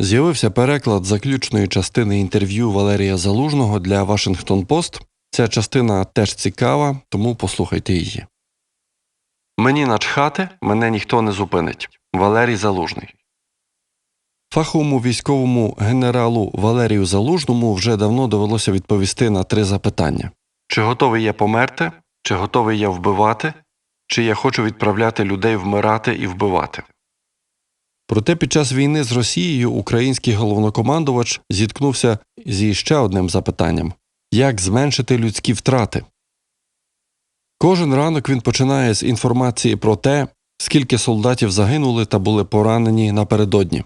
З'явився переклад заключної частини інтерв'ю Валерія Залужного для Вашингтон Пост. Ця частина теж цікава, тому послухайте її. Мені начхати, мене ніхто не зупинить. Валерій Залужний. Фаховому військовому генералу Валерію Залужному вже давно довелося відповісти на три запитання: чи готовий я померти, чи готовий я вбивати, чи я хочу відправляти людей вмирати і вбивати. Проте під час війни з Росією український головнокомандувач зіткнувся зі ще одним запитанням як зменшити людські втрати. Кожен ранок він починає з інформації про те, скільки солдатів загинули та були поранені напередодні.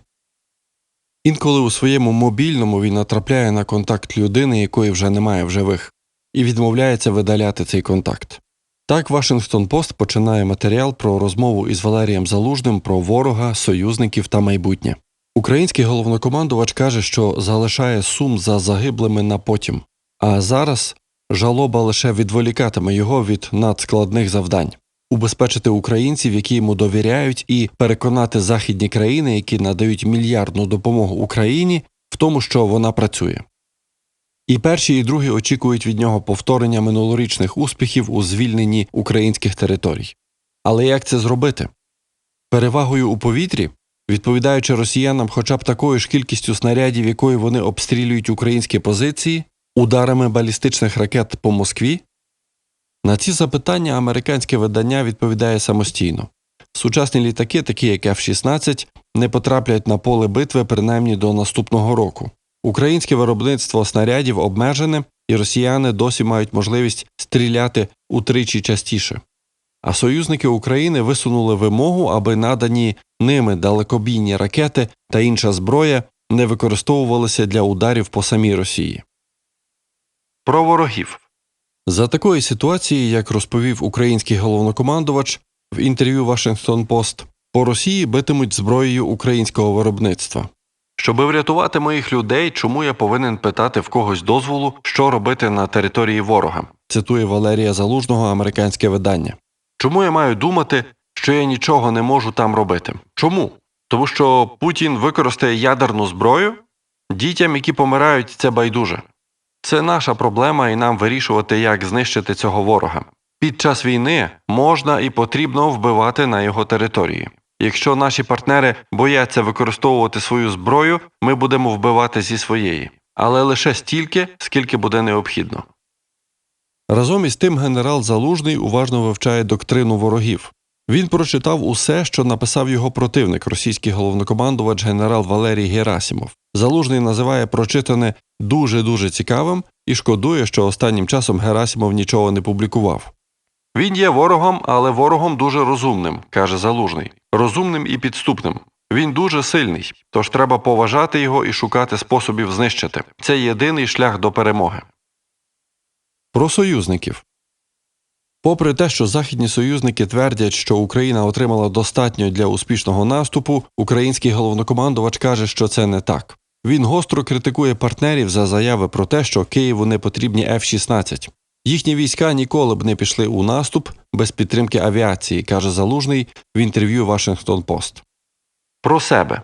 Інколи у своєму мобільному він натрапляє на контакт людини, якої вже немає в живих, і відмовляється видаляти цей контакт. Так Вашингтон Пост починає матеріал про розмову із Валерієм Залужним про ворога, союзників та майбутнє. Український головнокомандувач каже, що залишає сум за загиблими на потім, а зараз жалоба лише відволікатиме його від надскладних завдань убезпечити українців, які йому довіряють, і переконати західні країни, які надають мільярдну допомогу Україні, в тому, що вона працює. І перші, і другі очікують від нього повторення минулорічних успіхів у звільненні українських територій. Але як це зробити? Перевагою у повітрі, відповідаючи росіянам хоча б такою ж кількістю снарядів, якою вони обстрілюють українські позиції, ударами балістичних ракет по Москві? На ці запитання американське видання відповідає самостійно. Сучасні літаки, такі як F-16, не потраплять на поле битви принаймні до наступного року. Українське виробництво снарядів обмежене, і росіяни досі мають можливість стріляти утричі частіше. А союзники України висунули вимогу, аби надані ними далекобійні ракети та інша зброя не використовувалися для ударів по самій Росії. Про ворогів за такої ситуації, як розповів український головнокомандувач в інтерв'ю Вашингтон Пост, по Росії битимуть зброєю українського виробництва. Щоби врятувати моїх людей, чому я повинен питати в когось дозволу, що робити на території ворога, цитує Валерія Залужного американське видання. Чому я маю думати, що я нічого не можу там робити? Чому? Тому що Путін використає ядерну зброю? Дітям, які помирають, це байдуже. Це наша проблема, і нам вирішувати, як знищити цього ворога. Під час війни можна і потрібно вбивати на його території. Якщо наші партнери бояться використовувати свою зброю, ми будемо вбивати зі своєї, але лише стільки, скільки буде необхідно. Разом із тим генерал Залужний уважно вивчає доктрину ворогів. Він прочитав усе, що написав його противник, російський головнокомандувач генерал Валерій Герасімов. Залужний називає прочитане дуже дуже цікавим і шкодує, що останнім часом Герасімов нічого не публікував. Він є ворогом, але ворогом дуже розумним, каже Залужний, розумним і підступним. Він дуже сильний, тож треба поважати його і шукати способів знищити. Це єдиний шлях до перемоги. Про союзників Попри те, що західні союзники твердять, що Україна отримала достатньо для успішного наступу, український головнокомандувач каже, що це не так. Він гостро критикує партнерів за заяви про те, що Києву не потрібні F-16. Їхні війська ніколи б не пішли у наступ без підтримки авіації, каже Залужний в інтерв'ю Вашингтон Пост. Про себе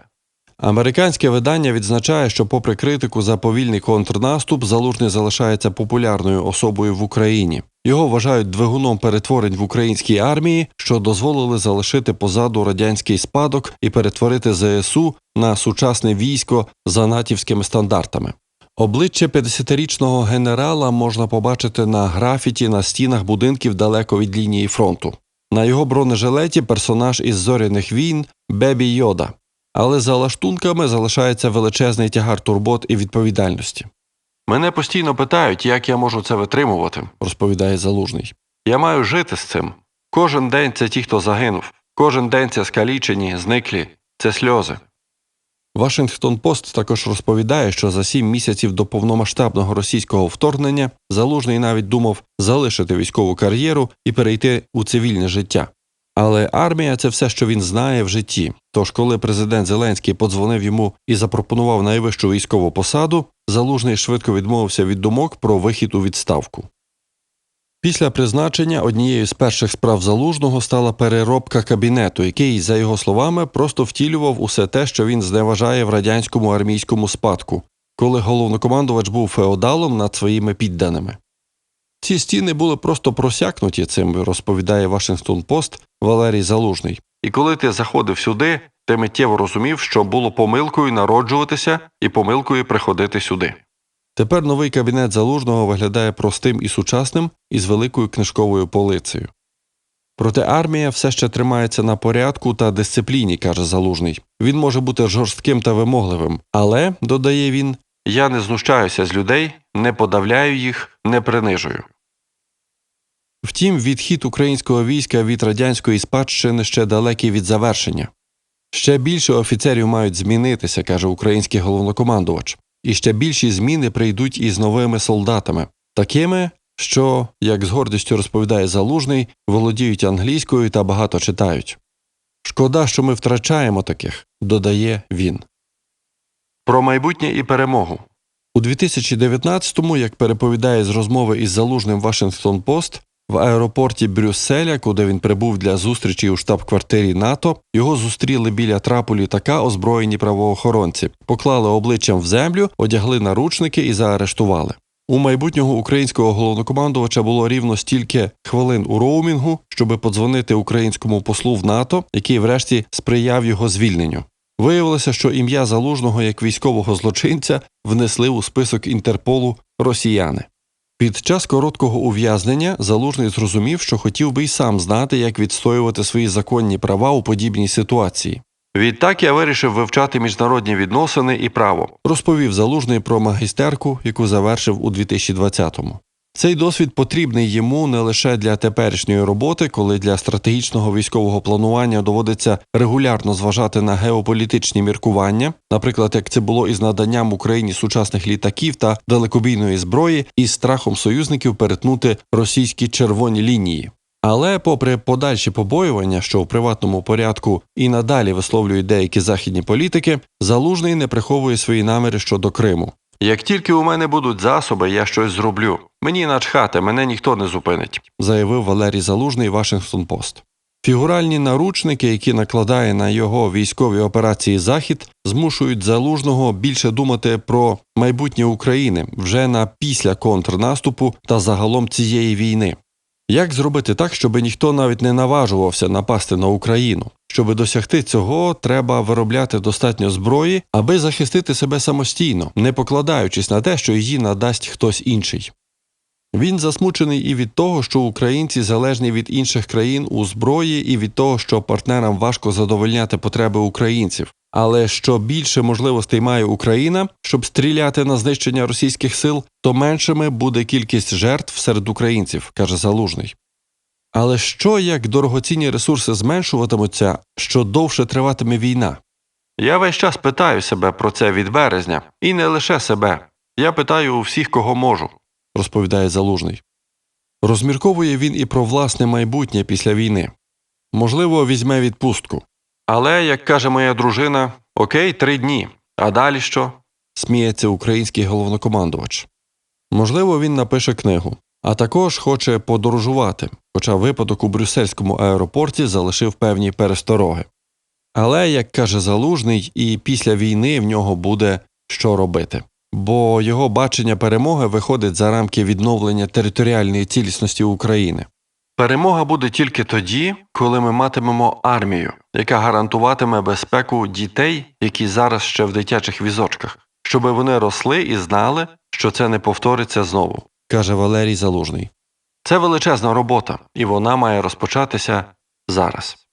американське видання відзначає, що, попри критику за повільний контрнаступ, залужний залишається популярною особою в Україні. Його вважають двигуном перетворень в українській армії, що дозволили залишити позаду радянський спадок і перетворити ЗСУ на сучасне військо за натівськими стандартами. Обличчя 50-річного генерала можна побачити на графіті на стінах будинків далеко від лінії фронту. На його бронежилеті персонаж із зоряних війн Бебі Йода, але за лаштунками залишається величезний тягар турбот і відповідальності. Мене постійно питають, як я можу це витримувати, розповідає залужний. Я маю жити з цим. Кожен день це ті, хто загинув, кожен день це скалічені, зниклі, це сльози. Вашингтон Пост також розповідає, що за сім місяців до повномасштабного російського вторгнення залужний навіть думав залишити військову кар'єру і перейти у цивільне життя. Але армія це все, що він знає в житті. Тож, коли президент Зеленський подзвонив йому і запропонував найвищу військову посаду, залужний швидко відмовився від думок про вихід у відставку. Після призначення однією з перших справ залужного стала переробка кабінету, який, за його словами, просто втілював усе те, що він зневажає в радянському армійському спадку, коли головнокомандувач був феодалом над своїми підданими. Ці стіни були просто просякнуті цим, розповідає Вашингтон Пост Валерій Залужний. І коли ти заходив сюди, ти миттєво розумів, що було помилкою народжуватися і помилкою приходити сюди. Тепер новий кабінет залужного виглядає простим і сучасним із великою книжковою полицею. Проте армія все ще тримається на порядку та дисципліні, каже залужний. Він може бути жорстким та вимогливим, але, додає він, я не знущаюся з людей, не подавляю їх, не принижую. Втім, відхід українського війська від радянської спадщини ще далекий від завершення. Ще більше офіцерів мають змінитися, каже український головнокомандувач, і ще більші зміни прийдуть із новими солдатами, такими, що, як з гордістю розповідає залужний, володіють англійською та багато читають. Шкода, що ми втрачаємо таких, додає він. Про майбутнє і перемогу. У 2019-му, як переповідає з розмови із залужним Вашингтон Пост, в аеропорті Брюсселя, куди він прибув для зустрічі у штаб-квартирі НАТО, його зустріли біля трапу літака озброєні правоохоронці, поклали обличчям в землю, одягли наручники і заарештували. У майбутнього українського головнокомандувача було рівно стільки хвилин у роумінгу, щоби подзвонити українському послу в НАТО, який врешті сприяв його звільненню. Виявилося, що ім'я залужного як військового злочинця внесли у список Інтерполу росіяни. Під час короткого ув'язнення залужний зрозумів, що хотів би й сам знати, як відстоювати свої законні права у подібній ситуації. Відтак я вирішив вивчати міжнародні відносини і право, розповів залужний про магістерку, яку завершив у 2020-му. Цей досвід потрібний йому не лише для теперішньої роботи, коли для стратегічного військового планування доводиться регулярно зважати на геополітичні міркування, наприклад, як це було із наданням Україні сучасних літаків та далекобійної зброї, і страхом союзників перетнути російські червоні лінії. Але, попри подальші побоювання, що в приватному порядку і надалі висловлюють деякі західні політики, залужний не приховує свої наміри щодо Криму. Як тільки у мене будуть засоби, я щось зроблю. Мені начхати, мене ніхто не зупинить, заявив Валерій Залужний Вашингтон Пост. Фігуральні наручники, які накладає на його військові операції Захід, змушують залужного більше думати про майбутнє України вже на після контрнаступу та загалом цієї війни. Як зробити так, щоб ніхто навіть не наважувався напасти на Україну? Щоби досягти цього, треба виробляти достатньо зброї, аби захистити себе самостійно, не покладаючись на те, що її надасть хтось інший. Він засмучений і від того, що українці залежні від інших країн у зброї, і від того, що партнерам важко задовольняти потреби українців. Але що більше можливостей має Україна, щоб стріляти на знищення російських сил, то меншими буде кількість жертв серед українців, каже Залужний. Але що як дорогоцінні ресурси зменшуватимуться, що довше триватиме війна? Я весь час питаю себе про це від березня, і не лише себе. Я питаю у всіх, кого можу, розповідає Залужний. Розмірковує він і про власне майбутнє після війни. Можливо, візьме відпустку. Але, як каже моя дружина, окей, три дні. А далі що? сміється український головнокомандувач. Можливо, він напише книгу, а також хоче подорожувати, хоча випадок у брюссельському аеропорті залишив певні перестороги. Але, як каже Залужний, і після війни в нього буде що робити. Бо його бачення перемоги виходить за рамки відновлення територіальної цілісності України. Перемога буде тільки тоді, коли ми матимемо армію, яка гарантуватиме безпеку дітей, які зараз ще в дитячих візочках, щоб вони росли і знали, що це не повториться знову, каже Валерій Залужний. Це величезна робота, і вона має розпочатися зараз.